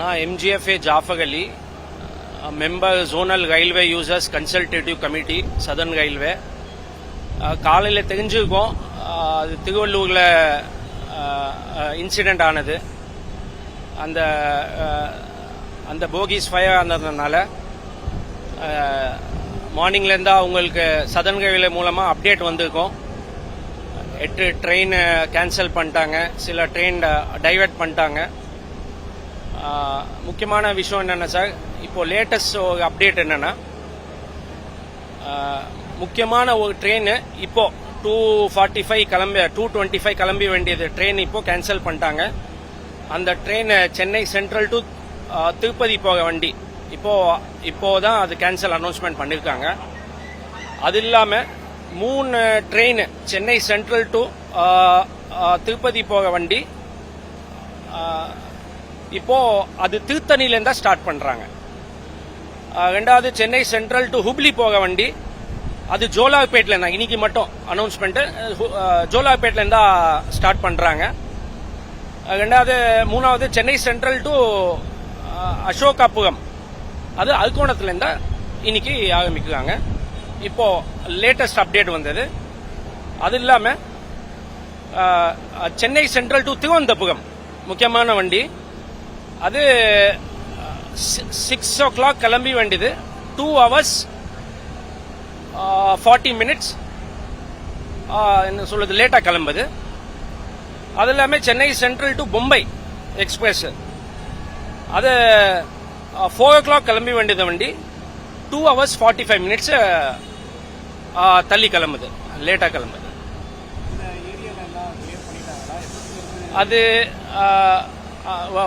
நான் MGFA Jafar Ali member zonal railway users consultative committee southern railway காலையில் தெரிஞ்சுருக்கோம் அது திருவள்ளூரில் இன்சிடெண்ட் ஆனது அந்த அந்த போகிஸ் ஃபயர் ஆனதுனால மார்னிங்லேருந்தா உங்களுக்கு சதன் ரயில்வே மூலமாக அப்டேட் வந்திருக்கோம் எட்டு ட்ரெயின் கேன்சல் பண்ணிட்டாங்க சில ட்ரெயின் டைவர்ட் பண்ணிட்டாங்க முக்கியமான விஷயம் என்னென்னா சார் இப்போ லேட்டஸ்ட் ஒரு அப்டேட் என்னென்னா முக்கியமான ஒரு ட்ரெயின் இப்போ டூ ஃபார்ட்டி ஃபைவ் கிளம்பி டூ டுவெண்ட்டி ஃபைவ் கிளம்பி வேண்டியது ட்ரெயின் இப்போ கேன்சல் பண்ணிட்டாங்க. அந்த train Chennai central to Tirupati போக வண்டி. இப்போது இப்போ தான் அது கேன்சல் அனௌன்ஸ்மெண்ட் பண்ணியிருக்காங்க அது இல்லாமல் மூணு train Chennai central to Tirupati போக வண்டி இப்போ அது திருத்தணிலேருந்து ஸ்டார்ட் பண்ணுறாங்க ரெண்டாவது சென்னை சென்ட்ரல் டு ஹுப்ளி போக வண்டி. அது ஜோலார்பேட்டில் இருந்தாங்க இன்னைக்கு மட்டும் அனௌன்ஸ்மெண்ட்டு ஜோலார்பேட்லேருந்து தான் ஸ்டார்ட் பண்ணுறாங்க ரெண்டாவது மூணாவது சென்னை சென்ட்ரல் டு அசோகாப்புகம் அது அல்கோணத்துலேருந்து தான் இன்னைக்கு ஆரம்பிக்கிறாங்க. இப்போ லேட்டஸ்ட் அப்டேட் வந்தது. அது இல்லாமல் சென்னை சென்ட்ரல் டு திருவனந்தபுரம். முக்கியமான வண்டி. அது சிக்ஸ் ஓ கிளாக் கிளம்பி வேண்டியது. டூ ஹவர்ஸ் ஃபார்ட்டி மினிட்ஸ் என்ன சொல்றது லேட்டாக கிளம்புது. அது இல்லாமல் Chennai central to Mumbai express அது ஃபோர் ஓ கிளாக் கிளம்பி வேண்டியது வண்டி. Two hours forty five minutes தள்ளி கிளம்புது. லேட்டாக கிளம்புது. அது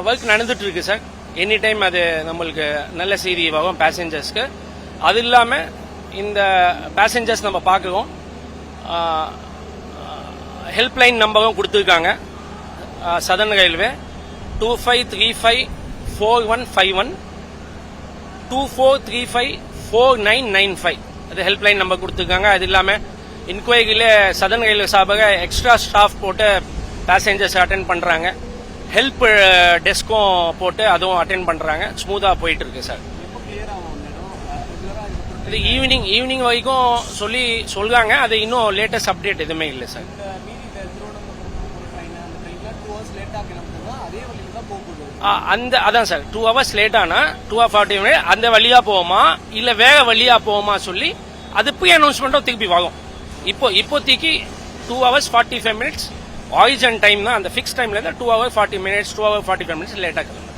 ஒர்க் நடந்துட்டு இருக்கு சார் எனி டைம் அது நம்மளுக்கு நல்ல செய்தி வரும் பேசஞ்சர்ஸ்க்கு அது இல்லாமல் இந்த பேசஞ்சர்ஸ் நம்ம பார்க்குறோம். ஹெல்ப்லைன் நம்பரும் கொடுத்துருக்காங்க. Southern railway two five three five four one five one two four three five four nine nine five அது ஹெல்ப்லைன் நம்பர் கொடுத்துருக்காங்க. அது இல்லாமல் இன்கொயரியில் சதன் ரயில்வே சார்பாக எக்ஸ்ட்ரா ஸ்டாஃப் போட்டு பேசஞ்சர்ஸ் அட்டென்ட் பண்ணுறாங்க ஹெல்ப் டெஸ்க்கும் போட்டு அதுவும் அட்டென்ட் பண்ணுறாங்க ஸ்மூத்தாக போயிட்டு இருக்கு சார் இது ஈவினிங் ஈவினிங் வரைக்கும் சொல்லி சொல்றாங்க. அது இன்னும் லேட்டஸ்ட் அப்டேட் எதுவுமே இல்லை சார் அந்த அதான் சார் டூ ஹவர்ஸ் லேட் ஆனா டூ ஹவர் ஃபார்ட்டி மினிட் அந்த வழியா போவோமா? இல்ல வேற வழியா போவோமா சொல்லி அது போய் அனௌன்ஸ்மெண்ட்டும் திருப்பி வரும். இப்போ இப்போதைக்கு two hours forty five minutes origin டைம்னா அந்த fix டைம்லேருந்து two hour forty minutes two hour forty five minutes லேட்டாக கிளம்புது.